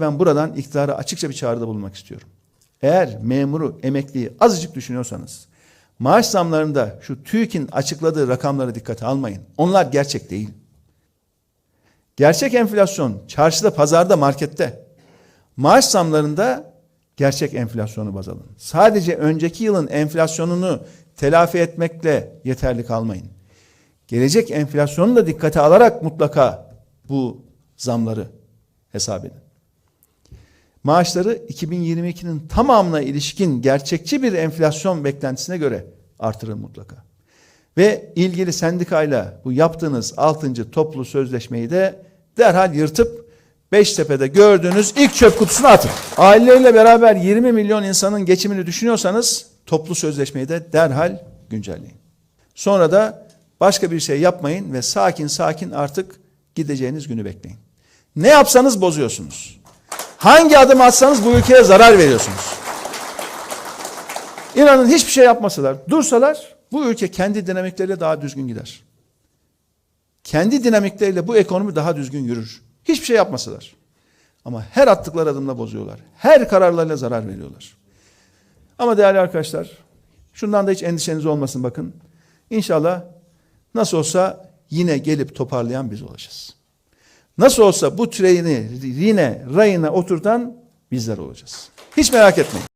Ben buradan iktidara açıkça bir çağrıda bulunmak istiyorum. Eğer memuru, emekliyi azıcık düşünüyorsanız, maaş zamlarında şu TÜİK'in açıkladığı rakamları dikkate almayın. Onlar gerçek değil. Gerçek enflasyon çarşıda, pazarda, markette. Maaş zamlarında gerçek enflasyonu baz alın. Sadece önceki yılın enflasyonunu telafi etmekle yeterli kalmayın. Gelecek enflasyonu da dikkate alarak mutlaka bu zamları hesap edin. Maaşları 2022'nin tamamına ilişkin gerçekçi bir enflasyon beklentisine göre artırın mutlaka. Ve ilgili sendikayla bu yaptığınız 6. toplu sözleşmeyi de derhal yırtıp Beştepe'de gördüğünüz ilk çöp kutusuna atın. Aileleriyle beraber 20 milyon insanın geçimini düşünüyorsanız toplu sözleşmeyi de derhal güncelleyin. Sonra da başka bir şey yapmayın ve sakin sakin artık gideceğiniz günü bekleyin. Ne yapsanız bozuyorsunuz. Hangi adım atsanız bu ülkeye zarar veriyorsunuz. İnanın hiçbir şey yapmasalar, dursalar bu ülke kendi dinamikleriyle daha düzgün gider. Kendi dinamikleriyle bu ekonomi daha düzgün yürür. Hiçbir şey yapmasalar. Ama her attıkları adımla bozuyorlar. Her kararlarıyla zarar veriyorlar. Ama değerli arkadaşlar, şundan da hiç endişeniz olmasın bakın. İnşallah nasıl olsa yine gelip toparlayan biz olacağız. Nasıl olsa bu treni yine rayına oturtan bizler olacağız. Hiç merak etmeyin.